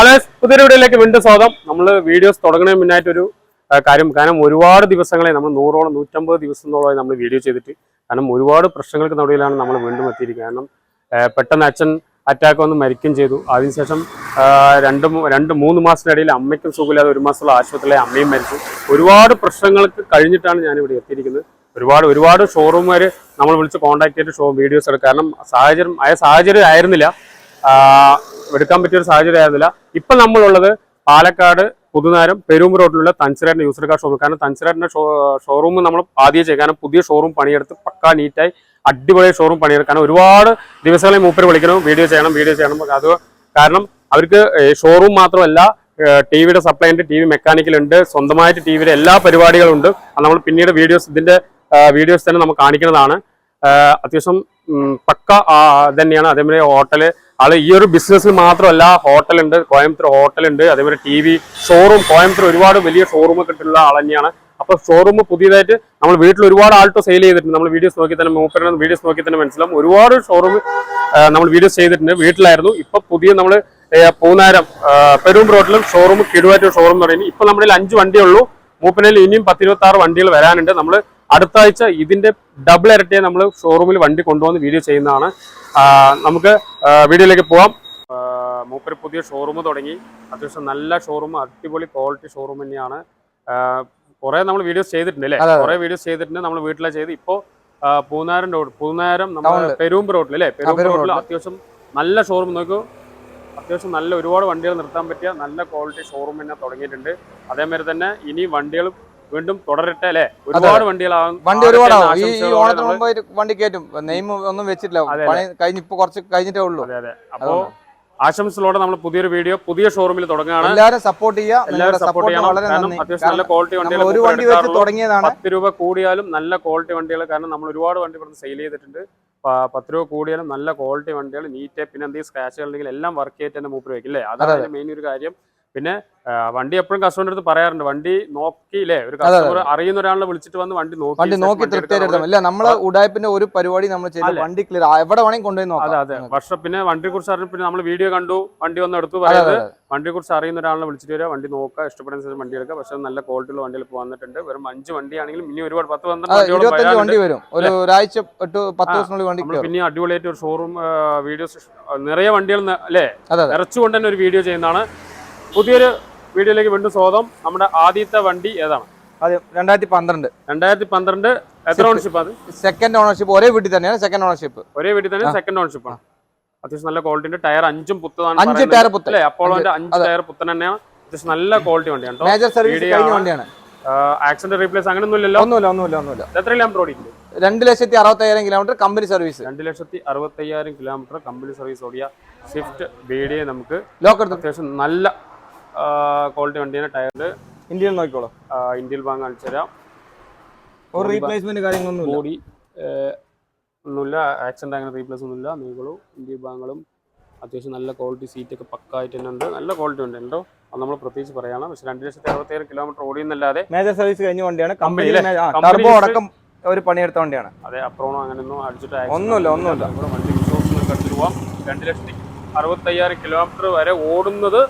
Hello പുതിയൊരു വീഡിയോയിലേക്ക് വീണ്ടും സ്വാഗതം. നമ്മൾ വീഡിയോസ് തുടങ്ങുന്നതിന് മുന്നായിട്ടൊരു കാര്യം. കാരണം ഒരുപാട് ദിവസങ്ങളെ നമ്മൾ നൂറോളം നൂറ്റമ്പത് ദിവസത്തോളമായി നമ്മൾ വീഡിയോ ചെയ്തിട്ട് കാരണം ഒരുപാട് പ്രശ്നങ്ങൾക്ക് നടുവിലാണ് നമ്മൾ വീണ്ടും എത്തിയിരിക്കുക കാരണം പെട്ടെന്ന് അച്ഛൻ അറ്റാക്ക് വന്ന് മരിക്കുകയും ചെയ്തു. അതിനുശേഷം രണ്ട് രണ്ട് മൂന്ന് മാസത്തിനിടയിൽ അമ്മയ്ക്കും സുഖമില്ലാതെ ഒരു മാസമുള്ള ആശുപത്രിയിലെ അമ്മയും മരിച്ചു. ഒരുപാട് പ്രശ്നങ്ങൾക്ക് കഴിഞ്ഞിട്ടാണ് ഞാനിവിടെ എത്തിയിരിക്കുന്നത്. ഒരുപാട് ഒരുപാട് ഷോറൂമുകാർ നമ്മൾ വിളിച്ച് കോൺടാക്ട് ചെയ്തിട്ട് ഷോ വീഡിയോസ് എടുക്കും. കാരണം സാഹചര്യം ആയ സാഹചര്യം ആയിരുന്നില്ല. എടുക്കാൻ പറ്റിയൊരു സാഹചര്യം ആയിരുന്നില്ല. ഇപ്പൊ നമ്മളുള്ളത് പാലക്കാട് പുതുനാരം പെരുമ്പ് റോഡിലുള്ള തൻസിറേറ്റിന്റെ യൂസർ കാർ ഷോറൂം കാരണം ഷോ ഷോറൂം നമ്മൾ ആദ്യം ചെയ്യും. കാരണം പുതിയ ഷോറൂം പണിയെടുത്ത് പക്കാ നീറ്റായി അടിപൊളി ഷോറൂം പണിയെടുക്കാൻ ഒരുപാട് ദിവസങ്ങളിൽ മൂപ്പര് വിളിക്കണം വീഡിയോ ചെയ്യണം വീഡിയോ ചെയ്യണം. അത് കാരണം അവർക്ക് ഷോറൂം മാത്രമല്ല ടി വിയുടെ സപ്ലൈ ഉണ്ട് ടി വി മെക്കാനിക്കൽ ഉണ്ട് സ്വന്തമായിട്ട് ടി വിയുടെ എല്ലാ പരിപാടികളും ഉണ്ട് നമ്മൾ പിന്നീട് വീഡിയോസ് ഇതിന്റെ വീഡിയോസ് തന്നെ നമുക്ക് കാണിക്കുന്നതാണ്. അത്യാവശ്യം പക്ക തന്നെയാണ് അതേമാതിരി ഹോട്ടൽ. ആൾ ഈ ഒരു ബിസിനസ്സിൽ മാത്രമല്ല ഹോട്ടലുണ്ട് കോയമ്പത്തൂർ ഹോട്ടലുണ്ട് അതേമാതിരി ടി വി ഷോറൂം കോയമ്പത്തൂർ ഒരുപാട് വലിയ ഷോറൂം ഒക്കെ ഉള്ള ആൾ തന്നെയാണ്. അപ്പൊ ഷോറൂം പുതിയതായിട്ട് നമ്മൾ വീട്ടിൽ ഒരുപാട് ആൾട്ടോ സെയിൽ ചെയ്തിട്ടുണ്ട്. നമ്മൾ വീഡിയോസ് നോക്കി തന്നെ മൂപ്പരുടെ വീഡിയോസ് നോക്കി തന്നെ മനസ്സിലാവും. ഒരുപാട് ഷോറൂം നമ്മൾ വീഡിയോസ് ചെയ്തിട്ടുണ്ട്. വീട്ടിലായിരുന്നു. ഇപ്പൊ പുതിയ നമ്മൾ പൂനാരം പെരുമ്പ് റോഡിലും ഷോറൂം കിടുവാറ്റൂർ ഷോറൂം എന്ന് പറയുന്നത് ഇപ്പൊ നമ്മുടെ അഞ്ച് വണ്ടിയുള്ളൂ മൂപ്പനയിൽ ഇനിയും പത്തിരുപത്തി ആറ് വണ്ടികൾ വരാനുണ്ട്. നമ്മൾ അടുത്ത ആഴ്ച ഇതിന്റെ ഡബിൾ ഇരട്ടിയെ നമ്മൾ ഷോറൂമിൽ വണ്ടി കൊണ്ടുവന്ന് വീഡിയോ ചെയ്യുന്നതാണ്. നമുക്ക് വീഡിയോയിലേക്ക് പോവാം. മൂപ്പര് പുതിയ ഷോറൂം തുടങ്ങി. അത്യാവശ്യം നല്ല ഷോറൂം അടിപൊളി ക്വാളിറ്റി ഷോറൂം തന്നെയാണ്. കുറെ നമ്മൾ വീഡിയോസ് ചെയ്തിട്ടുണ്ട് അല്ലേ. കുറെ വീഡിയോസ് ചെയ്തിട്ടുണ്ട് നമ്മൾ വീട്ടിലെ ചെയ്ത്. ഇപ്പോ പൂനാരം റോഡ് പൂനാരം നമ്മൾ ടൗണിൽ. പെരുമ്പ് റോഡിൽ അല്ലേ? പെരുമ്പ് റോഡിൽ. അത്യാവശ്യം നല്ല ഷോറൂം നോക്കൂ. അത്യാവശ്യം നല്ല ഒരുപാട് വണ്ടികൾ നിർത്താൻ പറ്റിയ നല്ല ക്വാളിറ്റി ഷോറൂം തന്നെ തുടങ്ങിയിട്ടുണ്ട്. അതേമാതിരി തന്നെ ഇനി വണ്ടികൾ വീണ്ടും തുടരട്ടെ അല്ലെ? ഒരുപാട് വണ്ടികളാകും വണ്ടി ഒരുപാട് ഒരുപാടാവും ഈ ഓണത്തിന് മുമ്പ് വണ്ടി കയറ്റും. നെയിം ഒന്നും വെച്ചിട്ടില്ല. കഴിഞ്ഞിപ്പോ പണി കഴിഞ്ഞ് ഇപ്പൊ കുറച്ച് കഴിഞ്ഞിട്ടേ ഉള്ളൂ. അതെ അതെ. അപ്പോ ആശംസകളോടെ നമ്മൾ പുതിയൊരു വീഡിയോ പുതിയ ഷോറൂമിൽ തുടങ്ങുകയാണ്. എല്ലാവരും സപ്പോർട്ട് ചെയ്യുക. എല്ലാവരും സപ്പോർട്ട് ചെയ്യണം. കാരണം അത്യാവശ്യം നല്ല ക്വാളിറ്റി വണ്ടികൾ ഒരു വണ്ടി വെച്ച് തുടങ്ങിയതാണ്. പത്ത് രൂപ കൂടിയാലും നല്ല ക്വാളിറ്റി വണ്ടികൾ. കാരണം നമ്മൾ ഒരുപാട് വണ്ടി ഇവിടുന്ന് സെയിൽ ചെയ്തിട്ടുണ്ട്. പത്ത് രൂപ കൂടിയാലും നല്ല ക്വാളിറ്റി വണ്ടികൾ. നീറ്റ് പിന്നെ എന്തെങ്കിലും സ്ക്രാച്ചുകൾ ഉണ്ടെങ്കിൽ എല്ലാം വർക്ക് ചെയ്തിട്ട് തന്നെ മൂപ്പർ വയ്ക്കും അല്ലേ? അതാണ് മെയിൻ ഒരു കാര്യം. പിന്നെ വണ്ടി എപ്പോഴും കസ്റ്റമറിന്റെ അടുത്ത് പറയാറുണ്ട് വണ്ടി നോക്കിയില്ലേ? ഒരു അതെ, അതെ. കസ്റ്റമർ അറിയുന്ന ഒരാളെ വിളിച്ചിട്ട് വന്ന് വണ്ടി നോക്കി വണ്ടി നോക്കി തൃപ്തിയായിട്ട് ഇല്ല നമ്മൾ ഉടായ്പിന്റെ ഒരു പരിപാടി നമ്മൾ ചെയ്തു വണ്ടി ക്ലിയർ എവിടെ വേണമെങ്കിൽ കൊണ്ടുപോയി അതെ നോക്കാം അതെ വർഷം പിന്നെ വണ്ടിയെ കുറിച്ച് അറിഞ്ഞു പിന്നെ നമ്മൾ വീഡിയോ കണ്ടു വണ്ടി വന്ന് എടുത്തു അതെ, പറയുന്നത് അതെ, അതെ. വണ്ടിയെ കുറിച്ച് അറിയുന്ന ഒരാളെ വിളിച്ചിട്ട് വരിക വണ്ടി നോക്കുക ഇഷ്ടപ്പെടുന്ന വണ്ടി എടുക്കുക പക്ഷെ നല്ല ക്വാളിറ്റിയുള്ള വണ്ടികൾ ഇപ്പോൾ വന്നിട്ടുണ്ട്. വെറും അഞ്ച് വണ്ടിയാണെങ്കിലും ഇനി ഒരുപാട് പത്ത് പന്ത്രണ്ട് അതെ വണ്ടി വരും. ഒരു ഒരാഴ്ച എട്ട് പത്ത് ദിവസത്തിനുള്ളിൽ വണ്ടി പിന്നെ അടിപൊളിയായിട്ട് ഒരു ഷോറൂം വീഡിയോസ് നിറയെ വണ്ടികൾ അല്ലേ? അതെ അതെ. നിറച്ചുകൊണ്ട് തന്നെ ഒരു വീഡിയോ ചെയ്യുന്നതാണ്. പുതിയൊരു വീഡിയോയിലേക്ക് വീണ്ടും സ്വാഗതം. നമ്മുടെ ആദ്യത്തെ വണ്ടി ഏതാണ്? അതെ രണ്ടായിരത്തി പന്ത്രണ്ട്. രണ്ടായിരത്തി പന്ത്രണ്ട്. എത്ര ഓണർഷിപ്പ് അത് സെക്കൻഡ് ഓണർഷിപ്പ് ഒരേ വീട്ടിൽ തന്നെയാണ് സെക്കൻഡ് ഓണർഷിപ്പ് ഒരേ വീട്ടിൽ തന്നെ സെക്കൻഡ് ഓണർഷിപ്പ് ആണ്. അത്യാവശ്യം നല്ല ക്വാളിറ്റിന്റെ ടയർ അഞ്ചും പുത്തതാണ് അഞ്ച് ടയർ പുത്തൻ. അപ്പോളോന്റെ അഞ്ച്. ടയർ പുത്തൻ തന്നെയാണ്. അത്യാവശ്യം നല്ല ക്വാളിറ്റി വണ്ടിയാണ് മേജർ സർവീസ് വണ്ടിയാണ്. ആക്സിഡന്റ് റീപ്ലേസ് അങ്ങനെ ഒന്നുമില്ലല്ലോ ഒന്നുമില്ല ഒന്നുമില്ല ഒന്നുമില്ല. എത്ര കിലോമീറ്റർ ഓടിക്കുന്നത് രണ്ട് ലക്ഷത്തി അറുപത്തയ്യായിരം കിലോമീറ്റർ കമ്പനി സർവീസ് രണ്ട് ലക്ഷത്തി അറുപത്തയ്യായിരം കിലോമീറ്റർ കമ്പനി സർവീസ് ഓടിയ സ്വിഫ്റ്റ് ബി ഡി നമുക്ക് ലോക്ക് എടുത്ത്. അത്യാവശ്യം നല്ല ക്വാളിറ്റി വണ്ടിയാണ് ടയറിൽ ഇന്ത്യയിൽ നോക്കിക്കോളൂ. ഇന്ത്യയിൽ വാങ്ങാൻ കാണിച്ചു തരാം. ഒരു റീപ്ലേസ്മെന്റ് കാര്യങ്ങളൊന്നും ബോഡി ഒന്നുമില്ല. ആക്സിഡന്റ് അങ്ങനെ റീപ്ലേസ് ഒന്നുമില്ല. നീകളും ഇന്ത്യയിൽ ഭാഗങ്ങളും അത്യാവശ്യം നല്ല ക്വാളിറ്റി സീറ്റൊക്കെ പക്കായിട്ട് തന്നെ ഉണ്ട്. നല്ല ക്വാളിറ്റി ഉണ്ട് ഉണ്ടോ? അത് നമ്മൾ പ്രത്യേകിച്ച് പറയണം. പക്ഷെ രണ്ട് ലക്ഷത്തി അറുപത്തേഴ് കിലോമീറ്റർ ഓടിയെന്നല്ലാതെ മേജർ സർവീസ് കഴിഞ്ഞ വണ്ടിയാണ്. കമ്പനി? ടർബോ അടക്കം ഒരു പണിയെടുത്ത വണ്ടിയാണ്. അതെ അപ്രോണോ അങ്ങനെയൊന്നും അടിച്ചിട്ട് ഒന്നുമില്ല, ഒന്നുമില്ല. വണ്ടി വിശ്വാസം എടുത്തിട്ട് പോവാം. രണ്ട് ലക്ഷത്തി അറുപത്തയ്യായിരം കിലോമീറ്റർ വരെ ഓടുന്നത്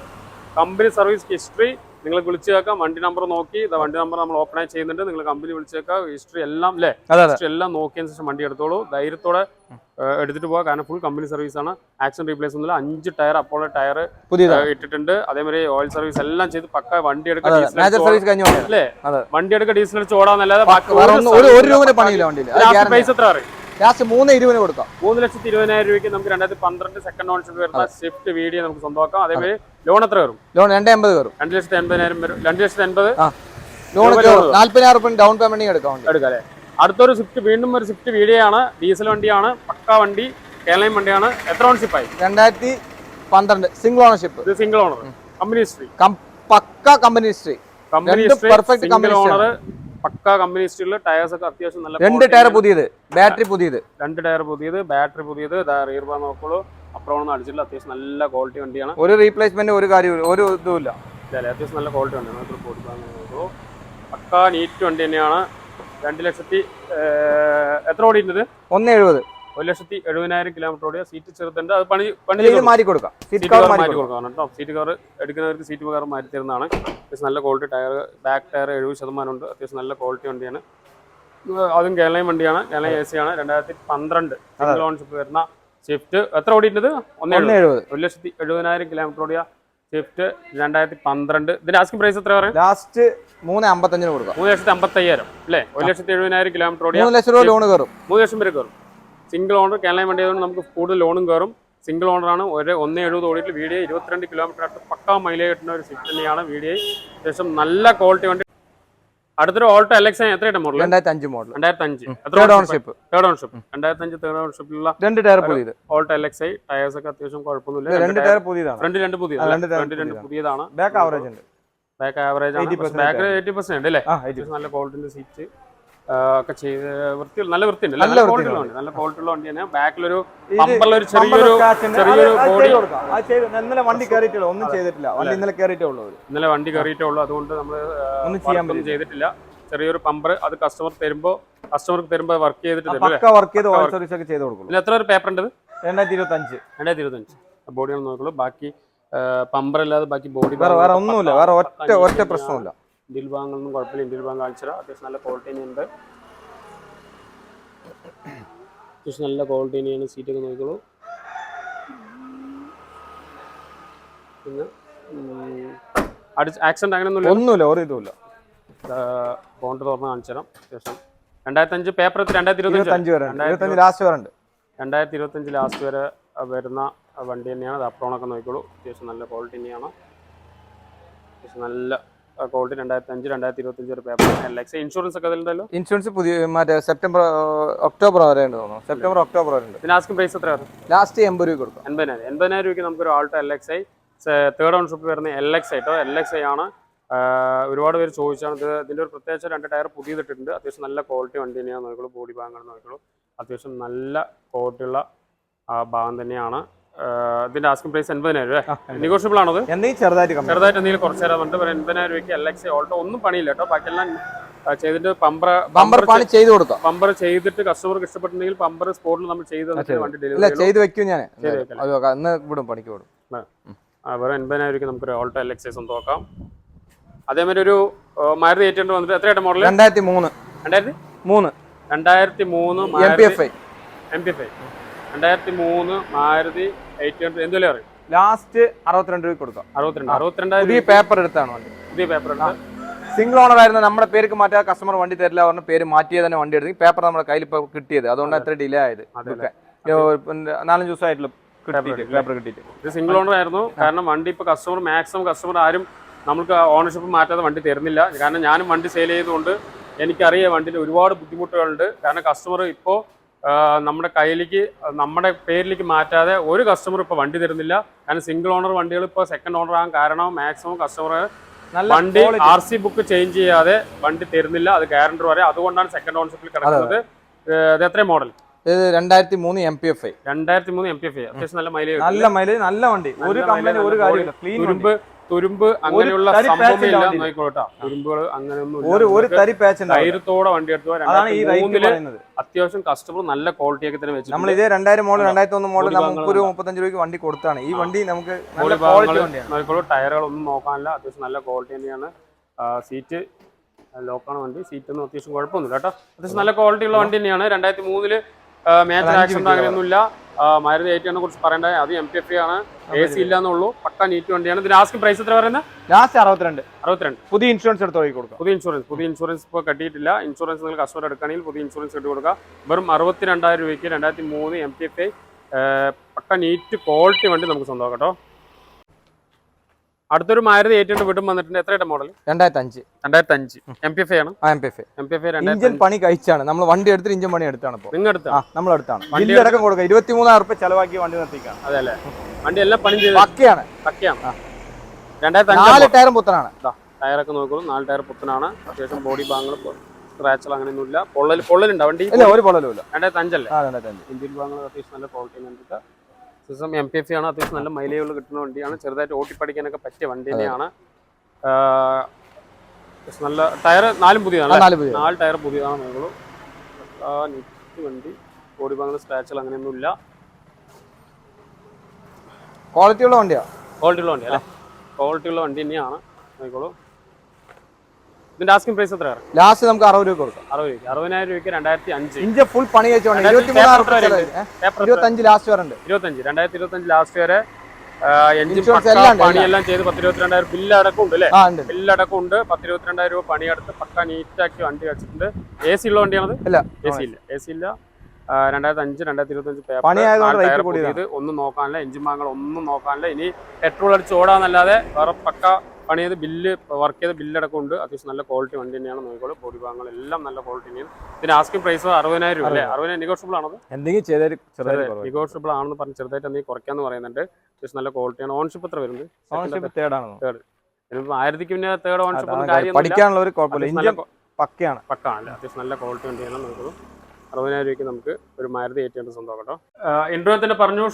കമ്പനി സർവീസ് ഹിസ്റ്ററി നിങ്ങൾ വിളിച്ചു കേൾക്കാം. വണ്ടി നമ്പർ നോക്കി. വണ്ടി നമ്പർ നമ്മൾ ഓപ്പൺ ആയി ചെയ്യുന്നുണ്ട്. നിങ്ങൾ കമ്പനി വിളിച്ചു കേൾക്കാം. ഹിസ്റ്ററി എല്ലാം അല്ലേ ഹിസ്റ്ററി എല്ലാം നോക്കിയതിന് ശേഷം വണ്ടി എടുത്തോളൂ. ധൈര്യത്തോടെ എടുത്തിട്ട് പോകാം. കാരണം ഫുൾ കമ്പനി സർവീസ് ആണ്. ആക്സിഡന്റ് റീപ്ലേസ് ഒന്നുമില്ല. അഞ്ച് ടയർ അപ്പോൾ ടയർ ഇട്ടിട്ടുണ്ട്. അതേമാതിരി ഓയിൽ സർവീസ് എല്ലാം ചെയ്ത് പക്ക വണ്ടി എടുക്കുക കഴിഞ്ഞ അല്ലേ വണ്ടി എടുക്കുക ഡീസൽ അടിച്ച് ഓടാന്നല്ലാതെ പൈസ എത്ര അറിയും ലാസ്റ്റ് മൂന്ന് ഇരുപതിന് കൊടുക്കാം. മൂന്ന് ലക്ഷത്തി ഇരുപതിനായിരം രൂപയ്ക്ക് നമുക്ക് രണ്ടായിരത്തി പന്ത്രണ്ട് സെക്കൻഡ് ഓൺഷിപ്പ് വരുന്ന സ്വിഫ്റ്റ് വീഡിയോ നമുക്ക് സ്വന്തമാക്കാം. അതേപോലെ ലോൺ എത്ര വരും? ലോൺ രണ്ട് എൺപത് വരും. രണ്ട് ലക്ഷത്തി എൺപതിനായിരം വരും. രണ്ട് ലക്ഷത്തി എൺപത് ലോൺ നാല്പതിനായിരം റുപ്യ ഡൗൺ പേയ്മെന്റ് എടുക്കാം എടുക്കാം അല്ലേ? അടുത്തൊരു സ്വിഫ്റ്റ് വീണ്ടും ഒരു സ്വിഫ്റ്റ് വീഡിയോ ആണ്. ഡീസൽ വണ്ടിയാണ് പക്ക വണ്ടി കേരളയും വണ്ടിയാണ്. എത്ര ഓൺഷിപ്പായി രണ്ടായിരത്തി പന്ത്രണ്ട്. സിംഗിൾ ഓണർഷിപ്പ് ഇത് സിംഗിൾ ഓണർ കമ്പനി ഹിസ്റ്ററി പക്ക company history company perfect single owner പക്ക കമ്പനി സ്റ്റീലിൽ ടയേഴ്സ് ഒക്കെ അത്യാവശ്യം നല്ല രണ്ട് ടയർ. പുതിയത്. ബാറ്ററി പുതിയത്. രണ്ട് ടയർ പുതിയത് ബാറ്ററി പുതിയത് റിയർ ബാർ നോക്കുള്ളൂ. അപ്പുറമൊന്നും അടിച്ചില്ല അത്യാവശ്യം നല്ല ക്വാളിറ്റി വണ്ടിയാണ്. ഒരു റീപ്ലേസ്മെന്റ് ഒരു കാര്യം ഒരു ഇതുമില്ല അത്യാവശ്യം നല്ല ക്വാളിറ്റി വണ്ടിയാണ്. പക്ക നീറ്റ് വണ്ടി തന്നെയാണ്. രണ്ട് ലക്ഷത്തി എത്ര ഓടിയിട്ടുണ്ട് ഒന്ന് എഴുപത്. ഒരു ലക്ഷത്തി എഴുപതിനായിരം കിലോമീറ്റർ ഓടിയ സീറ്റ് ചെറുതുണ്ട്. അത് പണി പണി മാറ്റി കൊടുക്കാം. സീറ്റ് കവർ മാറ്റി കൊടുക്കാം. കൊടുക്കണം കേട്ടോ. സീറ്റ് കവർ എടുക്കുന്നവർക്ക് സീറ്റ് കവർ മാറ്റി തരുന്നതാണ്. അത്യാവശ്യം നല്ല ക്വാളിറ്റി ടയർ ബാക്ക് ടയർ എഴുപത് ശതമാനം ഉണ്ട്. അത്യാവശ്യം നല്ല ക്വാളിറ്റി വണ്ടിയാണ്. അതും കേരളയും വണ്ടിയാണ്. കേരള എ സി ആണ്. രണ്ടായിരത്തി പന്ത്രണ്ട് സിംഗിൾ ഓൺഷിപ്പ് വരുന്ന സ്വിഫ്റ്റ് എത്ര ഓടിയിട്ടത് ഒന്നേ ഒന്ന് എഴുപത്. ഒരു ലക്ഷത്തി എഴുപതിനായിരം കിലോമീറ്റർ ഓടിയ സ്വിഫ്റ്റ് രണ്ടായിരത്തി പന്ത്രണ്ട് ഇതിന്റെ ആസ്കിംഗ് പ്രൈസ് എത്ര പറയും ലാസ്റ്റ് മൂന്ന് അമ്പത്തഞ്ചിന് കൊടുക്കാം. മൂന്ന് ലക്ഷത്തി അമ്പത്തയ്യായിരം അല്ലേ? ഒരു ലക്ഷത്തി എഴുപതിനായിരം കിലോമീറ്റർ ഓടിയ മൂന്ന് ലക്ഷം രൂപ ലോൺ കയറും. മൂന്ന് ലക്ഷം വരെ കയറും. സിംഗിൾ ഓണർ കേരള വണ്ടി ആയതുകൊണ്ട് നമുക്ക് കൂടുതൽ ലോണും കയറും. സിംഗിൾ ഓണറാണ് ഒരു ഒന്ന് എഴുപത് ഓടിയിട്ട് വീഡിയോ ഇരുപത്തിരണ്ട് കിലോമീറ്റർ അടുത്ത് പക്കാ മൈലേജ് കിട്ടുന്ന ഒരു സിറ്റ് തന്നെയാണ് വീഡിയോ അത്യാവശ്യം നല്ല ക്വാളിറ്റി വണ്ടി. അടുത്തൊരു ഓൾട്ടോ എൽ എത്രയുടെ മോഡൽ രണ്ടായിരത്തി അഞ്ച് മോഡൽ രണ്ടായിരത്തി അഞ്ച് തേർഡ് ഓണർഷിപ്പ് തേർഡ് ഓണർഷിപ്പ് രണ്ടായിരത്തി അഞ്ച് തേർഡ് ഓണർഷിപ്പിലുള്ള രണ്ട് ടയർ പുതിയത്. ഓൾട്ടോ ഐ ടയേഴ്സ് ഒക്കെ അത്യാവശ്യം കുഴപ്പമൊന്നുമില്ല. രണ്ട് ടയർ പുതിയതാണ്. ഫ്രണ്ട് രണ്ട് പുതിയ ആ, രണ്ട് രണ്ട് പുതിയതാണ്. പുതിയതാണ്. ബാക്ക് ആവറേജ് ഉണ്ട്. ബാക്ക് ആവറേജ് ആണ്. 80% ബാക്കിൽ എയ്റ്റി പെർസെന്റ് അല്ലേ? നല്ല ക്വാളിറ്റിന്റെ സീറ്റ് ഒക്കെ ചെയ്ത് വൃത്തി നല്ല വൃത്തിയുണ്ട് നല്ല ക്വാളിറ്റി ഉണ്ട് നല്ല ക്വാളിറ്റിയുള്ള വണ്ടി തന്നെ. ബാക്കിലൊരു പമ്പറിലൊരു ചെറിയൊരു ചെറിയൊരു ബോഡി കൊടുക്കാം. ഇന്നലെ വണ്ടി കയറിയിട്ടില്ല ഒന്നും ചെയ്തിട്ടില്ല. വണ്ടി ഇന്നലെ കയറിയിട്ടേ ഉള്ളൂ ഇന്നലെ വണ്ടി കയറിയിട്ടേ ഉള്ളൂ. അതുകൊണ്ട് നമ്മൾ ഒന്നും ചെയ്യാൻ ചെയ്തിട്ടില്ല. ചെറിയൊരു പമ്പർ അത് കസ്റ്റമർ തരുമ്പോ കസ്റ്റമർക്ക് തരുമ്പോ വർക്ക് ചെയ്തിട്ട് വർക്ക് ചെയ്ത് സർവീസ് ഒക്കെ ചെയ്ത് ഇതിന് എത്ര ഒരു പേപ്പർ ഉണ്ട്? രണ്ടായിരത്തി ഇരുപത്തി അഞ്ച് രണ്ടായിരത്തി ഇരുപത്തഞ്ച് ബോഡിയാണ് നോക്കുള്ളൂ. ബാക്കി പമ്പർ അല്ലാതെ ബാക്കി ബോഡി വേറെ ഒന്നുമില്ല. വേറെ ഒറ്റ ഒറ്റ പ്രശ്നമില്ല ഇന്ത്യൻ ബാങ്കൊന്നും കുഴപ്പമില്ല. ഇന്ത്യൻ ബാങ്ക് കാണിച്ചാൽ അത്യാവശ്യം നല്ല ക്വാളിറ്റി തന്നെയുണ്ട്. അത്യാവശ്യം നല്ല ക്വാളിറ്റി തന്നെയാണ് സീറ്റൊക്കെ നോക്കിക്കോളൂ. പിന്നെ അടി ആക്സിഡന്റ് അങ്ങനെയൊന്നും ഒന്നുമില്ല ഒരു ഇതുമില്ല. ബോണ്ട് തുറന്ന് കാണിച്ചു തരാം അത്യാവശ്യം രണ്ടായിരത്തി അഞ്ച് പേപ്പർ രണ്ടായിരത്തി ഇരുപത്തഞ്ച് വരെ. ലാസ്റ്റ് വരെ ഉണ്ട്. രണ്ടായിരത്തി ഇരുപത്തഞ്ച് ലാസ്റ്റ് വരെ വരുന്ന വണ്ടി തന്നെയാണ്. അത് അപ്രോണൊക്കെ നോക്കിക്കോളൂ. അത്യാവശ്യം നല്ല ക്വാളിറ്റി തന്നെയാണ്. അത്യാവശ്യം നല്ല ക്വാളിറ്റി രണ്ടായിരത്തി അഞ്ച് രണ്ടായിരത്തി ഇരുപത്തഞ്ച് അഞ്ച് പേപ്പർ എൽ ഇൻഷുറൻസ് ഒക്കെ ഉണ്ടല്ലോ? ഇൻഷുറൻസ് പുതിയ മറ്റേ സെപ്റ്റംബർ ഒക്ടോബർ വരെ ഉണ്ട് തോന്നുന്നു. സെപ്റ്റംബർ ഒക്ടോബർ വരെ ഉണ്ട്. ലാസ്റ്റ് പ്രൈസ് എത്ര ലാസ്റ്റ് എൺപത് രൂപ കൊടുക്കും. എൺപതിനായിരം. എൺപതിനായിരം രൂപയ്ക്ക് നമുക്കൊരു Alto L X I third ownership വരുന്ന എൽ എക്സ് ഐ കേട്ടോ എൽ എക്സ് ഐ ആണ്. ഒരുപാട് പേര് ചോദിച്ചാണ്. ഇത് ഇതിന്റെ ഒരു പ്രത്യേകിച്ച് രണ്ട് ടയർ പുതിയതിട്ടിട്ടുണ്ട്. അത്യാവശ്യം നല്ല ക്വാളിറ്റി വണ്ടി തന്നെയാണ്. നോക്കുള്ളൂ ബോഡി ഭാഗങ്ങൾ നോക്കുള്ളൂ അത്യാവശ്യം നല്ല ക്വാളിറ്റി ഉള്ള ആ ഭാഗം തന്നെയാണ്. ഇതിന്റെ ആസ്കിംഗ് പ്രൈസ് എൺപതിനായിരം രൂപ നെഗോഷ്യബിൾ എന്തെങ്കിലും ചെറുതായിട്ട് ചെറുതായിട്ട് എന്തെങ്കിലും കുറച്ച് തരാൻ ഒരു എൺപതിനായിരം രൂപയ്ക്ക് എൽ എക്സ് ഓൾട്ടോ ഒന്നും പണിയില്ല കേട്ടോ. ബാക്കിയെല്ലാം ചെയ്തിട്ട് പമ്പർ പമ്പർ പണി ചെയ്ത് കൊടുക്കാം. പമ്പർ ചെയ്തിട്ട് കസ്റ്റമർക്ക് ഇഷ്ടപ്പെട്ടുണ്ടെങ്കിൽ പമ്പർ സ്പോട്ടിൽ നമ്മൾ ചെയ്ത് വണ്ടി ഡെലിവറി ചെയ്ത് വെക്കും ഞാൻ. ഇന്ന് വിടും പണിക്ക് വിടും. വെറും എൺപതിനായിരം രൂപയ്ക്ക് നമുക്കൊരു ഓൾട്ടോ എൽ എക്സ് നോക്കാം. അതേമാതിരി ഒരു മാരുതി എയ്റ്റ് ഹൺഡ്രഡ് വന്നിട്ട് എത്രയായിട്ട് മോഡൽ രണ്ടായിരത്തി മൂന്ന്. രണ്ടായിരത്തി? മൂന്ന്. രണ്ടായിരത്തി മൂന്ന് M P F I M P five രണ്ടായിരത്തി മൂന്ന് മാരുതി എയ്റ്റ് ഹൺഡ്രഡ് എന്തുവില പറയും ലാസ്റ്റ് അറുപത്തിരണ്ട് രൂപ കൊടുക്കാം. അറുപത്തിരണ്ട്. അറുപത്തിരണ്ടായിരം പുതിയ പേപ്പർ എടുത്താണ് വണ്ടി. പുതിയ പേപ്പർ ഉണ്ട് സിംഗിൾ ഓണർ ആയിരുന്ന നമ്മുടെ പേർക്ക് മാറ്റാ കസ്റ്റമർ വണ്ടി തരില്ല പറഞ്ഞ പേര് മാറ്റിയത് തന്നെ വണ്ടി എടുത്തു. പേപ്പർ നമ്മുടെ കയ്യിൽ ഇപ്പോൾ കിട്ടിയത്. അതുകൊണ്ട് എത്ര ഡിലേ ആയത്. നാലഞ്ച് ദിവസമായിട്ടുള്ള കിട്ടിയിട്ട് പേപ്പർ കിട്ടിയിട്ട്. ഇത് സിംഗിൾ ഓണർ ആയിരുന്നു. കാരണം വണ്ടി ഇപ്പൊ കസ്റ്റമർ മാക്സിമം കസ്റ്റമർ ആരും നമുക്ക് ഓണർഷിപ്പ് മാറ്റാതെ വണ്ടി തരുന്നില്ല. കാരണം ഞാനും വണ്ടി സെയിൽ ചെയ്തുകൊണ്ട് എനിക്കറിയാം വണ്ടിയിൽ ഒരുപാട് ബുദ്ധിമുട്ടുകളുണ്ട്. കാരണം കസ്റ്റമർ ഇപ്പോൾ നമ്മുടെ കയ്യിലേക്ക് നമ്മുടെ പേരിലേക്ക് മാറ്റാതെ ഒരു കസ്റ്റമർ ഇപ്പോൾ വണ്ടി തരുന്നില്ല. കാരണം സിംഗിൾ ഓണർ വണ്ടികൾ ഇപ്പോൾ സെക്കൻഡ് ഓണർ ആകാൻ കാരണം മാക്സിമം കസ്റ്റമർ വണ്ടി. ആർ സി ബുക്ക് ചേഞ്ച് ചെയ്യാതെ വണ്ടി തരുന്നില്ല. അത് ഗ്യാരണ്ടർ വരെ. അതുകൊണ്ടാണ് സെക്കൻഡ് ഓണർഷിപ്പിൽ കിടക്കുന്നത്. ഇത് എത്രയും മോഡൽ ഇത് രണ്ടായിരത്തി മൂന്ന് എം പി എഫ് ഐ രണ്ടായിരത്തി മൂന്ന് എം പി എഫ് ഐ അത്യാവശ്യം നല്ല മൈലേജ് നല്ല മൈലേജ് നല്ല വണ്ടി. ഒരു കംപ്ലൈന്റ് ഒരു കാര്യമില്ല. ക്ലീൻ തുരുമ്പ് അങ്ങനെയുള്ള സംഭവമില്ല. നോക്കിക്കോട്ടാ തുരുമ്പുകൾ ധൈര്യത്തോടെ വണ്ടി എടുത്തു അത്യാവശ്യം കസ്റ്റമർ നല്ല ക്വാളിറ്റി ഒക്കെ തന്നെ നമ്മൾ വെച്ചിട്ടുണ്ട്. ഇതേ രണ്ടായിരം മോഡൽ രണ്ടായിരത്തി ഒന്ന് മോഡൽ നമുക്ക് ഒരു മുപ്പത്തഞ്ച് രൂപയ്ക്ക് വണ്ടി കൊടുത്താണ്. ഈ വണ്ടി നമുക്ക് നോക്കിക്കോളൂ. ടയറുകളൊന്നും നോക്കാനില്ല. അത്യാവശ്യം നല്ല ക്വാളിറ്റി തന്നെയാണ്. സീറ്റ് ലോക്കാണ് വണ്ടി. സീറ്റ് ഒന്നും അത്യാവശ്യം കുഴപ്പമൊന്നുമില്ല കേട്ടോ. അത്യാവശ്യം നല്ല ക്വാളിറ്റി ഉള്ള വണ്ടി തന്നെയാണ്. രണ്ടായിരത്തി മൂന്നിൽ മേജർ ആക്സിഡന്റ് അങ്ങനെയൊന്നുമില്ല. മാരുതി എയ്റ്റിനെ കുറിച്ച് പറയേണ്ടത്. അത് എം പി എഫ് ആണ്. എ സി ഇല്ലാന്നുള്ളൂ. പട്ട നീറ്റ് വണ്ടിയാണ്. ഇതിന് ആസ്കിംഗ് പ്രൈസ് എത്ര പറയുന്നത് ലാസ്റ്റ് അറുപത്തിരണ്ട്. അറുപത്തിരണ്ട്. പുതിയ ഇൻഷുറൻസ് എടുത്ത് പോയി കൊടുക്കുക പുതിയ ഇൻഷുറൻസ് പുതിയ ഇൻഷുറൻസ് ഇപ്പോൾ കട്ടിയിട്ടില്ല. ഇൻഷുറൻസ് നിങ്ങൾ കസ്റ്റമർ എടുക്കുകയാണെങ്കിൽ പുതിയ ഇൻഷുറൻസ് ഇട്ട് കൊടുക്കുക വെറും അറുപത്തി രണ്ടായിരം രൂപയ്ക്ക് രണ്ടായിരത്തി മൂന്ന് എം പി എഫ് ഐ പക്ക നീറ്റ് ക്വാളിറ്റി വണ്ടി നമുക്ക് സ്വന്തമാക്കാം കേട്ടോ. അടുത്തൊരു മാരുതി ഏറ്റവും വിടും വന്നിട്ടുണ്ട്. എത്രയുടെ മോഡൽ രണ്ടായിരത്തി അഞ്ച് രണ്ടായിരത്തി അഞ്ച് എം പി എഫ് ആണ്? ആ M P F M P F engine പണി കഴിച്ചാണ്. നമ്മൾ വണ്ടി എടുത്ത് ഇഞ്ചിൻ പണി എടുത്താണ് നിങ്ങൾ എടുത്ത? നമ്മൾ എടുത്താണ്. വണ്ടി അടക്കം കൊടുക്കുക. ഇരുപത്തി മൂന്നായിരം റുപ്യ ചെലവാക്കി വണ്ടി നിർത്തിക്കാം അതെ അല്ലേ? വണ്ടി എല്ലാം പണി ചെയ്ത് പക്കയാണ്. പക്കയാണ്. രണ്ടായിരത്തി നാല് ടയറും പുത്തനാണ്. ടയറൊക്കെ നോക്കുള്ളൂ. നാല് ടയർ പുത്തനാണ്. അത്യാവശ്യം ബോഡി ഭാഗങ്ങൾ സ്ക്രാച്ചുകൾ അങ്ങനെയൊന്നുമില്ല. പൊള്ളൽ പൊള്ളലുണ്ടോ? വണ്ടി ഇല്ല ഒരു പൊള്ളലും ഇല്ല. രണ്ടായിരത്തി അഞ്ചല്ലേ രണ്ടായിരത്തി അഞ്ച് ഇന്ത്യൻ ഭാഗങ്ങൾ അത്യാവശ്യം നല്ല ക്വാളിറ്റി കണ്ടിട്ട് സിസ്റ്റം എം പി എഫ് ആണ് അത്യാവശ്യം നല്ല മൈലേജുകൾ കിട്ടുന്ന വണ്ടിയാണ്. ചെറുതായിട്ട് ഓട്ടിപ്പടിക്കാനൊക്കെ പറ്റിയ വണ്ടി തന്നെയാണ് നല്ല ടയർ നാലും പുതിയതാണ് നാല് ടയർ പുതിയതാണ് നോക്കുള്ളൂ നെറ്റ് വണ്ടി ബോഡി ഭാഗങ്ങൾ സ്ക്രാച്ചുകൾ അങ്ങനെയൊന്നും ഇല്ല. ക്വാളിറ്റി ഉള്ള വണ്ടിയാ? ക്വാളിറ്റി ഉള്ള വണ്ടി അല്ലേ? ക്വാളിറ്റി ഉള്ള വണ്ടി തന്നെയാണ് നോക്കിക്കോളൂ ഇതിന്റെ ആസ്കിംഗ് പ്രൈസ് ലാസ്റ്റ് നമുക്ക് അറുപത് രൂപ കൊടുക്കാം. അറുപത് രൂപ അറുപതിനായിരം രൂപയ്ക്ക് രണ്ടായിരത്തി അഞ്ച് ഇഞ്ച ഫുൾ പണി വെച്ചോണ്ട് ലാസ്റ്റ് ഇരുപത്തി മൂന്നായിരം വരെ ഉണ്ട്. ഇരുപത്തഞ്ച് ലാസ്റ്റ് രണ്ടായിരത്തി ഇരുപത്തഞ്ച്. ലാസ്റ്റ് വരെ എഞ്ചിൻ പണിയെല്ലാം ചെയ്ത് പത്തിരുപത്തിരണ്ടായിരം ബില്ല് അടക്കം ഉണ്ട് അല്ലേ? ആ ഉണ്ട്. പത്തിരുപത്തിരണ്ടായിരം രൂപ പണിയെടുത്ത് പക്ക നീറ്റാക്കി വണ്ടി വെച്ചിട്ടുണ്ട്. എ സി ഉള്ള വണ്ടിയാണത്? എ സി ഇല്ല. എ സി ഇല്ല. രണ്ടായിരത്തി അഞ്ച് രണ്ടായിരത്തി ഇരുപത്തഞ്ച് പേപ്പർ പുതിയത് ഒന്നും നോക്കാനില്ല എഞ്ചിൻ ഭാഗങ്ങൾ ഒന്നും നോക്കാനില്ല. ഇനി പെട്രോൾ അടിച്ച് ഓടാന്നല്ലാതെ വേറെ പക്ക പണി ചെയ്ത് ബില്ല് വർക്ക് ചെയ്ത് ബില്ലടക്കം ഉണ്ട് അത്യാവശ്യം നല്ല ക്വാളിറ്റി വണ്ടി തന്നെയാണ് നോക്കിക്കോളൂ. ബോഡി ഭാഗങ്ങൾ എല്ലാം നല്ല ക്വാളിറ്റി തന്നെയാണ്. ഇതിന് ആസ്കിംഗ് പ്രൈസ് അറുപതിനായിരം രൂപ അല്ലേ? അറുപതിനായിരം നെഗോഷ്യബിൾ ആണത്? എന്തെങ്കിലും നെഗോഷ്യബിൾ ആണെന്ന് പറഞ്ഞ് ചെറുതായിട്ട് എന്തെങ്കിലും കുറയ്ക്കാന്ന് പറയുന്നുണ്ട്. അത്യാവശ്യം നല്ല ക്വാളിറ്റിയാണ് ഓൺഷിപ്പ് എത്ര വരുന്നത് തേർഡ് ആയിരത്തിക്ക് പിന്നെ തേർഡ് ഓൺഷിപ്പ് പഠിക്കാനുള്ള ഒരു കുഴപ്പമില്ല. പക്കയാണ്. പക്കാണല്ലേ അത്യാവശ്യം നല്ല ക്വാളിറ്റി വണ്ടിയാണ് നോക്കുള്ളൂ അറുപതിനായിരം രൂപയ്ക്ക് നമുക്ക് ഒരു മാരുതി എയ്റ്റ് ഹൺഡ്രഡ് സ്വന്തം കേട്ടോ ഇൻട്രോ തന്നെ പറഞ്ഞു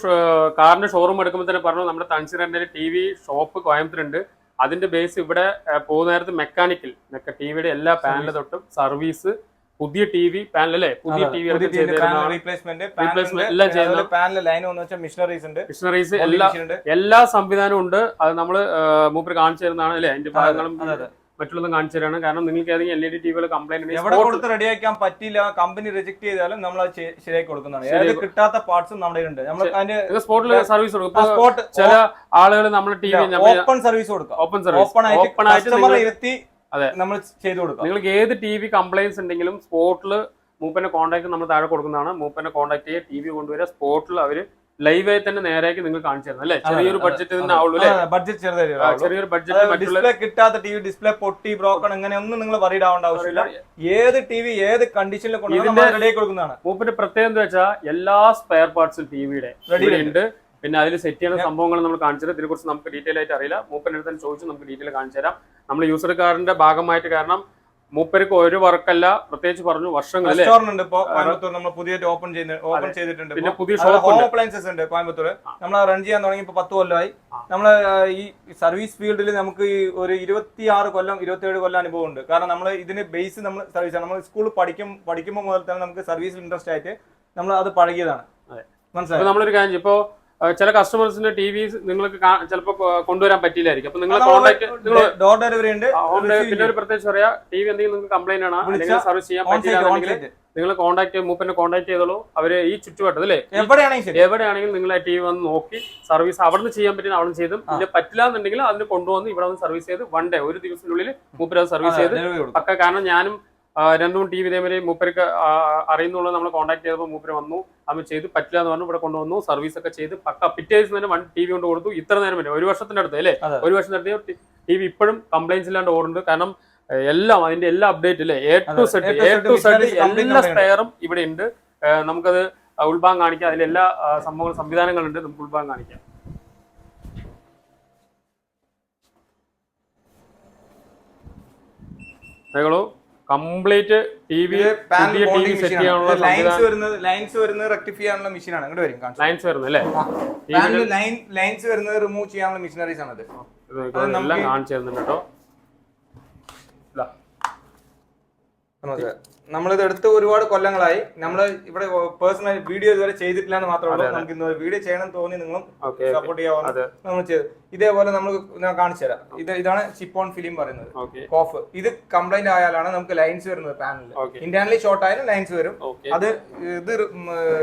കാറിന്റെ ഷോറൂം എടുക്കുമ്പോൾ തന്നെ പറഞ്ഞു നമ്മുടെ തൺസിറന്റെ ടി വി ഷോപ്പ് കോയമ്പത്തൂരുണ്ട്. അതിന്റെ ബേസ് ഇവിടെ പോകുന്ന നേരത്ത് മെക്കാനിക്കൽ ടി വിയുടെ എല്ലാ പാനൽ തൊട്ടും സർവീസ് പുതിയ ടി വി പാനൽ അല്ലേ? പുതിയ ടി വി മിഷനറീസ് എല്ലാ എല്ലാ സംവിധാനവും ഉണ്ട്. അത് നമ്മൾ മൂപ്പര് കാണിച്ചു തരുന്നതാണ് അല്ലേ? അതിന്റെ ഭാഗങ്ങളും. മറ്റുള്ളതും കാണിച്ചു തരാണ്. കാരണം നിങ്ങൾക്ക് ഏതെങ്കിലും എൽ ഇ ഡി ടി വികൾ കംപ്ലൈന്റ് എവിടെ കൊടുത്ത് റെഡിയാക്കാൻ പറ്റില്ല കമ്പനി റിജക്ട് ചെയ്താലും നമ്മൾ അത് ശരി- ശരിയാക്കി കൊടുക്കുന്നതാണ് കിട്ടാത്ത പാർട്സും നമ്മുടെ ഉണ്ട് നമ്മൾ അതിന്റെ സ്പോട്ടിൽ സർവീസ് കൊടുക്കും. ചില ആളുകൾ നമ്മുടെ ടി വി ഓപ്പൺ സർവീസ് കൊടുക്കും. ഓപ്പൺ സർവീസ് ഓപ്പൺ ആയിട്ട് ഓപ്പൺ ആയിട്ട് കസ്റ്റമറെ ഇരുത്തി അതെ. നമ്മൾ ചെയ്തു കൊടുക്കും. നിങ്ങൾക്ക് ഏത് ടി വി കംപ്ലൈൻസ് ഉണ്ടെങ്കിലും സ്പോട്ടിൽ മൂപ്പന്റെ കോൺടാക്ട് നമ്മൾ താഴെ കൊടുക്കുന്നതാണ്. മൂപ്പന്റെ കോൺടാക്ട് ചെയ്യുക ടി വി കൊണ്ടുവരിക. സ്പോട്ടിൽ അവർ ലൈവായി തന്നെ നേരാക്കി നിങ്ങൾ കാണിച്ചു തരുന്നത് അല്ലേ? ചെറിയൊരു ബഡ്ജറ്റ് തന്നെ ആവുള്ളൂ ബഡ്ജറ്റ് ചെറിയൊരു ബഡ്ജറ്റ് ഡിസ്പ്ലേ കിട്ടാത്ത ടി വി ഡിസ്പ്ലേ പൊട്ടി ബ്രോക്കൺ അങ്ങനെ ഒന്നും നിങ്ങൾ വറീഡ് ആവേണ്ട ആവശ്യമില്ല. ഏത് ടി വി ഏത് കണ്ടീഷനിൽ കൊണ്ടുവന്ന് കൊടുക്കുന്നതാണ്. മൂപ്പിന്റെ പ്രത്യേകത എന്താ വെച്ചാൽ എല്ലാ സ്പെയർ പാർട്സും ടിവിയുടെ റെഡിയുണ്ട് ഉണ്ട്. പിന്നെ അതിൽ സെറ്റ് ചെയ്യുന്ന സംഭവങ്ങൾ നമ്മൾ കാണിച്ചത് ഇതിനെ കുറിച്ച് നമുക്ക് ഡീറ്റെയിൽ ആയിട്ട് അറിയില്ല. മൂപ്പൻ അടുത്ത് ചോദിച്ചു നമുക്ക് ഡീറ്റെയിൽ കാണിച്ചു തരാം. നമ്മൾ യൂസർ കാറിന്റെ ഭാഗമായിട്ട് കാരണം മൂപ്പർക്ക് ഒരു വർക്കല്ല പ്രത്യേകിച്ച് പറഞ്ഞു വർഷങ്ങൾ റെസ്റ്റോറന്റ് ഉണ്ട് ഇപ്പോ കോയമ്പത്തൂർ നമ്മൾ പുതിയതായിട്ട് ഓപ്പൺ ചെയ്യുന്ന ഓപ്പൺ ചെയ്തിട്ടുണ്ട് പിന്നെ പുതിയ ഹോം ഉണ്ട്. അപ്ലയൻസസ് ഉണ്ട് കോയമ്പത്തൂർ നമ്മൾ റൺ ചെയ്യാൻ തുടങ്ങി ഇപ്പൊ പത്ത് കൊല്ലമായി. നമ്മൾ നമ്മൾ ഈ സർവീസ് ഫീൽഡിൽ നമുക്ക് ഒരു ഇരുപത്തിയാറ് കൊല്ലം ഇരുപത്തിയേഴ് കൊല്ലം അനുഭവം ഉണ്ട്. കാരണം നമ്മൾ ഇതിന് ബേസ് നമ്മൾ സർവീസ് നമ്മൾ സ്കൂളിൽ പഠിക്കും പഠിക്കുമ്പോൾ മുതൽ തന്നെ നമുക്ക് സർവീസിൽ ഇൻട്രസ്റ്റ് ആയിട്ട് നമ്മൾ അത് പഴകിയതാണ്. മനസ്സിലായി? നമ്മളൊരു കാര്യം ചെയ്യും. ചില കസ്റ്റമേഴ്സിന്റെ ടി വി നിങ്ങൾക്ക് ചിലപ്പോൾ കൊണ്ടുവരാൻ പറ്റില്ലായിരിക്കും അപ്പൊ നിങ്ങൾ കോൺടാക്ട് നിങ്ങൾ ഡോർ ഡെലിവറി ഉണ്ട്. പിന്നെ ഒരു പ്രത്യേകിച്ച് പറയാ ടി വി എന്തെങ്കിലും നിങ്ങൾക്ക് കംപ്ലൈന്റ് ആണ് അല്ലെങ്കിൽ സർവീസ് ചെയ്യാൻ പറ്റില്ല നിങ്ങൾ കോൺടാക്ട് മൂപ്പനെ കോൺടാക്ട് ചെയ്തോളൂ. അവർ ഈ ചുറ്റുവട്ടം അല്ലേ? എവിടെയാണെങ്കിലും എവിടെയാണെങ്കിലും നിങ്ങൾ ആ ടി വി വന്ന് നോക്കി സർവീസ് അവിടുന്ന് ചെയ്യാൻ പറ്റുന്ന അവിടെ ചെയ്തും. പിന്നെ പറ്റില്ല എന്നുണ്ടെങ്കിൽ അതിന് കൊണ്ടുവന്ന് ഇവിടെ വന്ന് സർവീസ് ചെയ്ത് വൺ ഡേ ഒരു ദിവസത്തിനുള്ളിൽ മൂപ്പര് സർവീസ് ചെയ്ത് പക്ക കാരണം ഞാനും രണ്ടു മൂന്ന് ടി ഇതേമാതിരി മൂപ്പർക്ക് അറിയുന്നുള്ളത് അറിയുന്നുള്ള നമ്മൾ കോൺടാക്ട് ചെയ്തപ്പോൾ മൂപ്പര് വന്നു. അത് ചെയ്ത് പറ്റില്ല എന്ന് പറഞ്ഞു ഇവിടെ കൊണ്ടുവന്നു. സർവീസ് ഒക്കെ ചെയ്ത് പക്ക പിറ്റേ ദിവസം തന്നെ വൺ ടി വി കൊണ്ട് കൊടുത്തു. ഇത്ര നേരം വരെ. ഒരു വർഷത്തിന്റെ അടുത്ത് അല്ലേ? ഒരു വർഷത്തിന്റെ അടുത്ത് ടി വി ഇപ്പോഴും കംപ്ലൈൻസ് ഇല്ലാണ്ട് ഓടുന്നുണ്ട്. കാരണം എല്ലാം അതിന്റെ എല്ലാ അപ്ഡേറ്റ് അല്ലേ A to. Set A to set എല്ലാ സ്പെയറും ഇവിടെ ഉണ്ട്. നമുക്കത് ഉൾഭാഗം കാണിക്കാം. അതിൽ എല്ലാ സംഭവങ്ങളും സംവിധാനങ്ങളുണ്ട്. നമുക്ക് ഉൾഭാഗം കാണിക്കാം. അതേകളൂ കംപ്ലീറ്റ് ടി വി സെറ്റ് ചെയ്യാനുള്ള ലൈൻസ് വരുന്നത് ലൈൻസ് വരുന്നത് റെക്ടിഫൈ ചെയ്യാനുള്ള മെഷീനാണ് അങ്ങോട്ട് വരും ലൈൻസ് വരുന്നത് അല്ലേ? ലൈൻ ലൈൻസ് വരുന്നത് റിമൂവ് ചെയ്യാനുള്ള മെഷീനറീസ് ആണ് അത് ഇത് കാണിച്ചു തരുന്നുണ്ട് കേട്ടോ. നമ്മളിത് എടുത്ത് ഒരുപാട് കൊല്ലങ്ങളായി. നമ്മൾ ഇവിടെ പേഴ്സണൽ വീഡിയോ ഇതുവരെ ചെയ്തിട്ടില്ല എന്ന് മാത്രമേ ഉള്ളൂ. നമുക്ക് ഇന്ന് വീഡിയോ ചെയ്യണം തോന്നി നിങ്ങളും സപ്പോർട്ട് ചെയ്യാവുന്ന നമ്മൾ ചെയ്തു. ഇതേപോലെ നമ്മൾ ഞാൻ കാണിച്ചു തരാം. ഇത് ഇതാണ് ചിപ്പ് ഓൺ ഫിലിം പറയുന്നത്. കോഫ് ഇത് കംപ്ലൈന്റ് ആയാലാണ് നമുക്ക് ലൈൻസ് വരുന്നത് പാനലിൽ ഇന്റേണലി ഷോർട്ട് ആയാലും ലൈൻസ് വരും. അത് ഇത്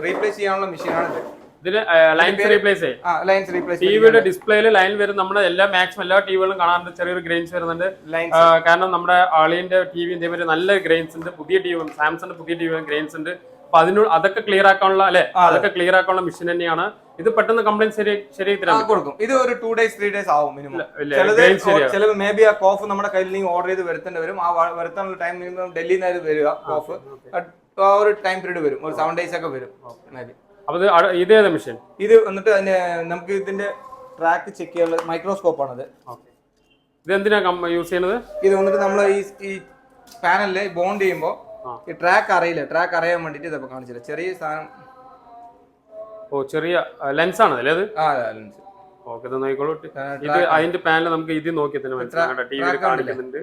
റീപ്ലേസ് ചെയ്യാനുള്ള മെഷീനാണ് ഇത് ഇതിന് ലൈൻസ് റീപ്ലേസ് ലൈൻസ് റീപ്ലേസ് ടിവിയുടെ ഡിസ്പ്ലേയിൽ ലൈൻ വരും നമ്മുടെ എല്ലാ മാക്സിമം എല്ലാ ടിവികളും കാണാറുണ്ട്. ചെറിയൊരു ഗ്രെയിൻസ് വരുന്നുണ്ട്. കാരണം നമ്മുടെ അളിയന്റെ ടി വി ഇതേമാതിരി നല്ല ഗ്രെയിൻസ് ഉണ്ട്. പുതിയ ടി വി സാംസങ്ങിന്റെ പുതിയ ടി വി ഗ്രെയിൻസ് ഉണ്ട്. അപ്പൊ അതിനോട് അതൊക്കെ ക്ലിയർ ആക്കാനുള്ള അല്ലെ? അതൊക്കെ ക്ലിയർ ആക്കാനുള്ള മിഷൻ തന്നെയാണ്. ഇത് പെട്ടെന്ന് കംപ്ലൈന്റ് ശരി ശരിയായി കൊടുക്കും. ഇത് ഒരു ടു ഡേയ്സ് ത്രീ ഡേയ്സ് ആവും മിനിമം ചിലത് മേ ബി ആ കോഫ് നമ്മുടെ കയ്യിൽ നിന്ന് ഓർഡർ ചെയ്ത് വരുത്തേണ്ടി വരും. ആ വരുത്താനുള്ള ടൈം മിനിമം ഡൽഹിയിൽ നിന്ന് വരിക കോഫ് ആ ഒരു ടൈം പീരീഡ് വരും. ഒരു സെവൻ ഡേയ്സ് ഒക്കെ വരും. മേ ബി അപ്പൊ ഇത് മെഷീൻ ഇത് വന്നിട്ട് അതിന്റെ നമുക്ക് ഇതിന്റെ ട്രാക്ക് ചെക്ക് ചെയ്യാനുള്ള മൈക്രോസ്കോപ്പ് ആണത്. ഇത് എന്തിനാ യൂസ് ചെയ്യുന്നത് ഇത് വന്നിട്ട് നമ്മൾ ഈ ഈ പാനലിൽ ബോണ്ട് ചെയ്യുമ്പോൾ ഈ ട്രാക്ക് അറിയില്ല. ട്രാക്ക് അറിയാൻ വേണ്ടിട്ട് ഇതൊക്കെ കാണിച്ചില്ല. ചെറിയ സാധനം. ഓ ചെറിയ ലെൻസ് ആണ് അല്ലേ അത്? ആ ഓക്കെ ഇത് നോക്കിക്കോളൂ. ഇത് അതിന്റെ പാനൽ നമുക്ക് ഇത് നോക്കി തന്നെ മനസ്സിലാകണ്ട ടി വിയിൽ കാണിക്കുന്നുണ്ട്.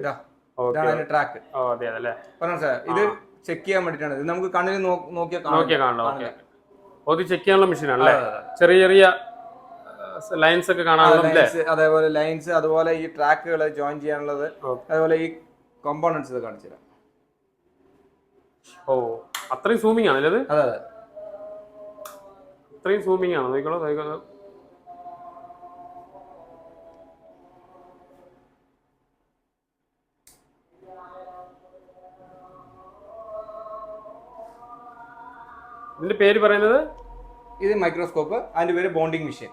ട്രാക്ക് ഓ അതെ അല്ലേ പറഞ്ഞു സാർ ഇത് ചെക്ക് ചെയ്യാൻ വേണ്ടിട്ടാണ് ഇത് നമുക്ക് കണ്ണിൽ നോക്കിയാൽ നോക്കിയാൽ കാണാം. ഓക്കെ. ഓതി ചെക്ക് ചെയ്യാനുള്ള മെഷീൻ അല്ലേ? ചെറിയ ചെറിയ ലൈൻസ് ഒക്കെ കാണാനുള്ള അതേപോലെ ലൈൻസ് അതുപോലെ ഈ ട്രാക്കുകൾ ജോയിൻ ചെയ്യാനുള്ളത്. അതുപോലെ ഈ കോമ്പോണൻസ് ഇത് കാണിച്ചു തരാം. ഓ അത്രയും സൂമിങ് ആണ് അല്ലേ ഇത്? അതെ അതെ. അത്രയും സൂമിങ് ആണ്? നോക്കിക്കോളൂ നോക്കിക്കോളൂ. ഇതിന്റെ പേര് പറയുന്നത്? ഇത് മൈക്രോസ്കോപ്പ് അതിന്റെ പേര് ബോണ്ടിങ് മെഷീൻ.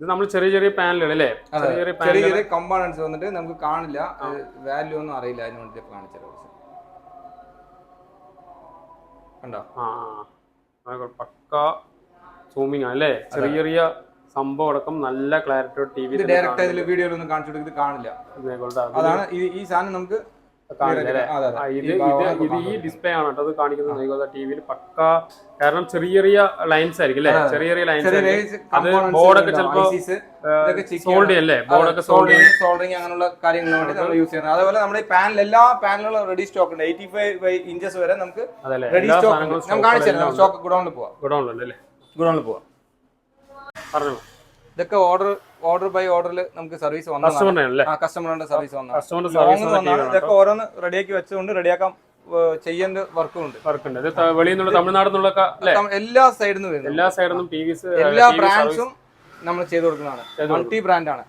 ഇത് നമ്മൾ ചെറിയ ചെറിയ പാനലുകൾ അല്ലേ? ചെറിയ ചെറിയ കമ്പോണൻസ് വന്നിട്ട് നമുക്ക് കാണില്ല. വാല്യൂ ഒന്നും അറിയില്ല. അതിന് വേണ്ടിട്ട് കാണിച്ചത് കണ്ടോ? ആ പക്ക സൂമിങ് അല്ലേ? ചെറിയ ചെറിയ സംഭവം അടക്കം നല്ല ക്ലാരിറ്റി ടി ഇത് വി ഡയറക്റ്റ് വീഡിയോയിലൊന്നും കാണിച്ചു കൊടുക്കുന്നത് കാണില്ല. അതാണ് ഈ സാധനം നമുക്ക് ഇത് ഈ ഇത് ഈ ഡിസ്പ്ലേ ആണ് കേട്ടോ. അത് കാണിക്കുന്നത് ടി വിയിൽ പക്ക. കാരണം ചെറിയ ചെറിയ ലൈൻസ് ആയിരിക്കും അല്ലേ? ചെറിയ ചെറിയ ലൈൻസ് അത് ബോർഡൊക്കെ ചിലപ്പോ സോൾഡ് അല്ലേ? ബോർഡൊക്കെ സോൾഡ് സോൾഡറിങ് അങ്ങനെയുള്ള കാര്യങ്ങൾ നമ്മൾ യൂസ് ചെയ്യുന്നത്. അതേപോലെ നമ്മുടെ പാനൽ എല്ലാ പാനലുകളും റെഡി സ്റ്റോക്ക് ഉണ്ട്. എയ്റ്റി ഫൈവ് ഇഞ്ചസ് വരെ നമുക്ക് റെഡി സ്റ്റോക്ക് നമുക്ക് കാണിച്ചു തരാം. സ്റ്റോക്ക് ഗുഡൌണിൽ പോവാം. ഗുണമുണ്ട് അല്ലേ? ഗുഡൌണിൽ പോവാം. പറഞ്ഞു. ഇതൊക്കെ ഓർഡർ ഓർഡർ ബൈ ഓർഡറിൽ നമുക്ക് സർവീസ് കസ്റ്റമറിന്റെ സർവീസ് വന്നതാണ്. ഇതൊക്കെ ഓരോന്ന് റെഡിയാക്കി വെച്ചുകൊണ്ട് റെഡിയാക്കാം ചെയ്യേണ്ട വർക്കും ഉണ്ട് വർക്ക് ഉണ്ട് ഇത് ത- വെളിയിൽ നിന്നുള്ള തമിഴ്നാട് എല്ലാ സൈഡിൽ നിന്ന് എല്ലാ സൈഡിൽ നിന്നും എല്ലാ ബ്രാൻഡ്സും നമ്മൾ ചെയ്തു കൊടുക്കുന്നതാണ്. മൾട്ടി ബ്രാൻഡാണ്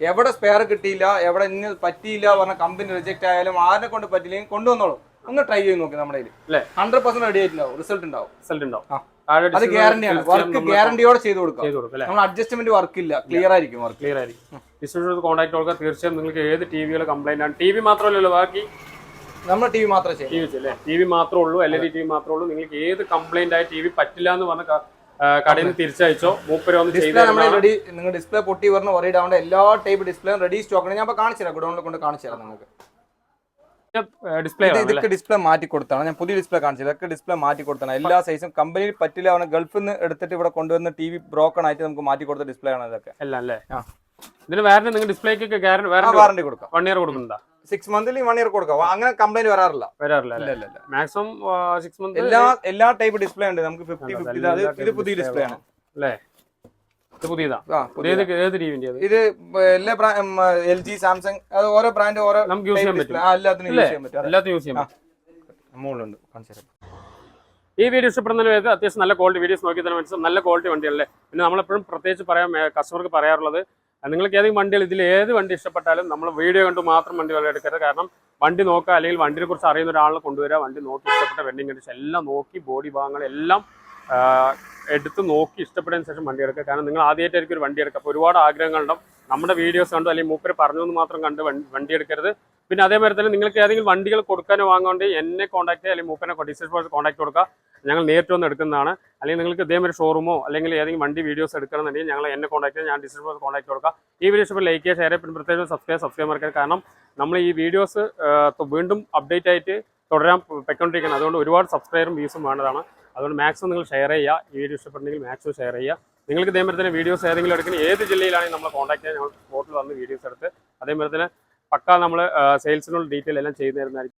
എവിടെ സ്പെയർ കിട്ടിയില്ല എവിടെ ഇന്ന് പറ്റിയില്ല പറഞ്ഞ കമ്പനി റിജക്ട് ആയാലും ആരെ കൊണ്ട് പറ്റില്ലെങ്കിൽ കൊണ്ടുവന്നോളൂ. ഒന്ന് ട്രൈ ചെയ്ത് നോക്കി നമ്മുടെ കയ്യിൽ ഹൺഡ്രഡ് പെർസെന്റ് റെഡി ആയിട്ടുണ്ടാവും. റിസൾട്ട് ഉണ്ടാവും. റിസൾട്ട് ഉണ്ടാവും. ആ. അത് ഗ്യാരണ്ടിയാണ് വർക്ക് ഗ്യാരണ്ടിയോടെ ചെയ്ത് കൊടുക്കാം. നമ്മൾ അഡ്ജസ്റ്റ്മെന്റ് വർക്ക് ഇല്ല. ക്ലിയർ ആയിരിക്കും വർക്ക് ക്ലിയർ ആയിരിക്കും. ഡിസ്ട്രിബ്യൂട്ടർ കോൺടാക്ട് കൊടുക്കുക തീർച്ചയായും നിങ്ങൾക്ക് ഏത് ടി കംപ്ലൈന്റ് ആണ്? ടി വി മാത്രമല്ലല്ലോ ബാക്കി? നമ്മൾ ടി വി മാത്രമേ ടി വി അല്ലേ? ടി വി മാത്രമേ ഉള്ളൂ L E D T V മാത്രമേ ഉള്ളൂ. നിങ്ങൾക്ക് ഏത് കംപ്ലൈന്റ് ആയി ടി വി പറ്റില്ല എന്ന് പറഞ്ഞ കടയിൽ നിന്ന് തിരിച്ചയച്ചോ? മൂപ്പര് വന്ന് റെഡി നിങ്ങൾ ഡിസ്പ്ലേ പൊട്ടി പറഞ്ഞ ഒരേ ഡൗണ്ട് എല്ലാ ടൈപ്പ് ഡിസ്പ്ലേയും റെഡി സ്റ്റോക്ക് ഉണ്ട്. ഞാൻ ഇപ്പോൾ കാണിച്ചു തരാം ഗുഡൗണിൽ കൊണ്ട് കാണിച്ചു തരാം നിങ്ങൾക്ക്. ഡിസ്പ്ലേ ഇതൊക്കെ ഡിസ്പ്ലേ മാറ്റി കൊടുത്താണ്. ഞാൻ പുതിയ ഡിസ്പ്ലേ കാണിച്ചത്. ഇതൊക്കെ ഡിസ്പ്ലേ മാറ്റി കൊടുത്താണ്. എല്ലാ സൈസും കമ്പനിയിൽ പറ്റില്ല അവനെ ഗൾഫിൽ നിന്ന് എടുത്തിട്ട് ഇവിടെ കൊണ്ടുവന്ന് ടി വി ബ്രോക്കൺ ആയിട്ട് നമുക്ക് മാറ്റി കൊടുത്ത ഡിസ്പ്ലേ ആണ് ഇതൊക്കെ. എല്ലാം അല്ലേ. ഇതിന് വേറെ നിങ്ങൾ ഡിസ്പ്ലേക്ക് വാറണ്ടി കൊടുക്കാം. വൺ ഇയർ കൊടുക്കുന്നുണ്ടോ? സിക്സ് മന്ത്ലി വൺ ഇയർ കൊടുക്കാം. അങ്ങനെ കംപ്ലൈന്റ് വരാറില്ല. വരാറില്ല മാക്സിമം സിക്സ് മന്ത് എല്ലാ എല്ലാ ടൈപ്പ് ഡിസ്പ്ലേ ഉണ്ട്. നമുക്ക് ഫിഫ്റ്റി ഫിഫ്റ്റി ഇത് പുതിയ ഡിസ്പ്ലേ ആണ്. അല്ലേ? പുതിയതാ. ഏത് ഇത് എല്ലാ എൽ ജി സാംസങ് അത് ഓരോ ബ്രാൻഡ് ഓരോ നമുക്ക് യൂസ് ചെയ്യാൻ പറ്റും. എല്ലാത്തിനും യൂസ് ചെയ്യാൻ പറ്റും. അതെ. എല്ലാത്തിനും യൂസ് ചെയ്യാൻ പറ്റും. മുകളിലുണ്ട് കാണിച്ചു തരാം. ഈ വീഡിയോ ഇഷ്ടപ്പെടുന്നതിന് അത്യാവശ്യം നല്ല ക്വാളിറ്റി വീഡിയോസ് നോക്കി തന്നെ മനസ്സിലാവും. നല്ല ക്വാളിറ്റി വണ്ടിയല്ലേ പിന്നെ നമ്മളെപ്പോഴും പ്രത്യേകിച്ച് പറയാൻ കസ്റ്റമർക്ക് പറയാറുള്ളത് നിങ്ങൾക്ക് ഏതെങ്കിലും വണ്ടികൾ ഇതിൽ ഏത് വണ്ടി ഇഷ്ടപ്പെട്ടാലും നമ്മൾ വീഡിയോ കണ്ടു മാത്രം വണ്ടി വളരെ എടുക്കരുത്. കാരണം വണ്ടി നോക്കുക അല്ലെങ്കിൽ വണ്ടിയെ കുറിച്ച് അറിയുന്ന ഒരാളെ കൊണ്ടുവരിക വണ്ടി നോക്കി ഇഷ്ടപ്പെട്ട വെൻഡിങ് കണ്ടീഷൻ എല്ലാം നോക്കി ബോഡി ഭാഗങ്ങളെല്ലാം എടുത്ത് നോക്കി ഇഷ്ടപ്പെടുന്ന ശേഷം വണ്ടി എടുക്കുക. കാരണം നിങ്ങൾ ആദ്യമായിട്ടായിരിക്കും ഒരു വണ്ടി എടുക്കുക. അപ്പോൾ ഒരുപാട് ആഗ്രഹങ്ങളുണ്ടാവും നമ്മുടെ വീഡിയോസ് കണ്ടു അല്ലെങ്കിൽ മൂപ്പര് പറഞ്ഞു എന്ന് മാത്രം കണ്ട് വണ്ടി- എടുക്കരുത്. പിന്നെ അതേമാതിരി തന്നെ നിങ്ങൾക്ക് ഏതെങ്കിലും വണ്ടികൾ കൊടുക്കാനോ വാങ്ങാണ്ട് എന്നെ കോൺടാക്ട് ചെയ്യുക അല്ലെങ്കിൽ മൂപ്പനെ ഡിസിഷൻ കോൺടാക്ട് കൊടുക്കുക. ഞങ്ങൾ നേരിട്ട് വന്ന് എടുക്കുന്നതാണ്. അല്ലെങ്കിൽ നിങ്ങൾക്ക് ഇതേമാതിരി ഷോറൂമോ അല്ലെങ്കിൽ ഏതെങ്കിലും വണ്ടി വീഡിയോസ് എടുക്കണമെന്നുണ്ടെങ്കിൽ ഞങ്ങൾ എന്നെ കോൺടാക്ട് ചെയ്യാം ഞാൻ ഡിസിഷൻ കോൺടാക്ട് കൊടുക്കുക. ഈ വീഡിയോ ഇഷ്ടപ്പെട്ട ലൈക്ക് ചെയ്യുക ഷെയർ ചെയ്യുക. പിന്നെ പ്രത്യേകം സബ്സ്ക്രൈബ് സബ്സ്ക്രൈബ് മറക്കരുത്. കാരണം നമ്മൾ ഈ വീഡിയോസ് വീണ്ടും അപ്ഡേറ്റ് ആയിട്ട് തുടരാൻ പൊയ്ക്കൊണ്ടിരിക്കുന്നത് അതുകൊണ്ട് ഒരുപാട് സബ്സ്ക്രൈബറും വ്യൂസും വേണ്ടതാണ്. അതുകൊണ്ട് മാക്സിമം നിങ്ങൾ ഷെയർ ചെയ്യുക. ഈ വീഡിയോ ഇഷ്ടപ്പെട്ടെങ്കിൽ മാക്സിമം ഷെയർ ചെയ്യുക. നിങ്ങൾക്ക് ഇതേമാതിരി തന്നെ വീഡിയോസ് ഏതെങ്കിലും എടുക്കുന്ന ഏത് ജില്ലയിലാണെങ്കിൽ നമ്മൾ കോൺടാക്ട് ചെയ്യാൻ ഞങ്ങൾ സ്പോട്ടിൽ വന്ന് വീഡിയോസ് എടുത്ത് അതേമാതിരി തന്നെ പക്ക നമ്മൾ സെയിൽസിനുള്ള ഡീറ്റെയിൽ എല്ലാം ചെയ്തു തരുന്നതായിരിക്കും.